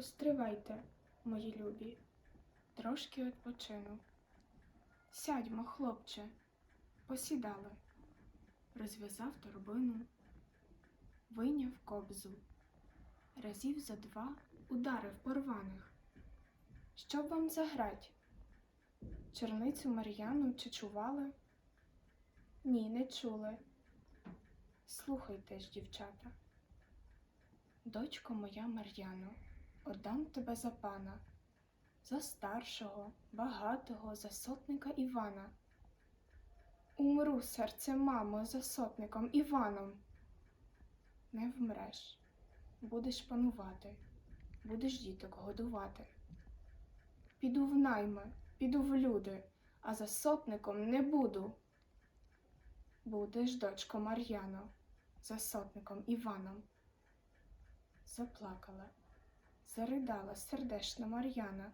Постривайте, мої любі, трошки відпочину. Сядьмо, хлопче, посідали, розв'язав торбину, вийняв кобзу, разів за два ударив порваних. Щоб вам заграть? Черницю Мар'яну чи чували? Ні, не чули. Слухайте ж, дівчата. Дочко моя Мар'яно, отдам тебе за пана, за старшого, багатого, за сотника Івана. Умру, серце, мамо, за сотником Іваном. Не вмреш, будеш панувати, будеш діток годувати. Піду в найми, піду в люди, а за сотником не буду. Будеш, дочко Мар'яно, за сотником Іваном. Заплакала, заридала сердешна Мар'яна.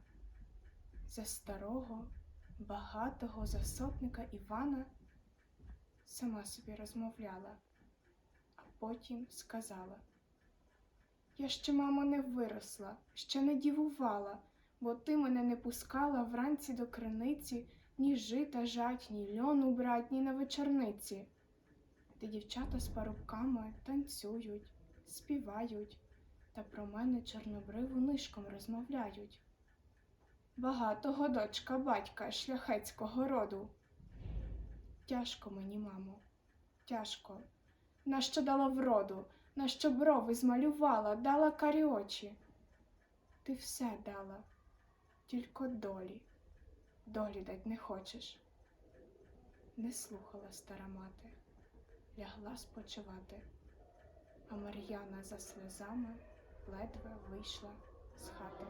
За старого, багатого засотника Івана сама собі розмовляла, а потім сказала: Я ще, мамо, не виросла, ще не дівувала, бо ти мене не пускала вранці до криниці ні жита жать, ні льону брать, ні на вечорниці. Де дівчата з парубками танцюють, співають та про мене чорнобриву нишком розмовляють. Багатого дочка батька шляхетського роду. Тяжко мені, мамо, тяжко. Нащо дала вроду, нащо брови змалювала, дала карі очі. Ти все дала, тільки долі, долі дать не хочеш. Не слухала стара мати, лягла спочивати, а Мар'яна за сльозами ледве вийшла з хати.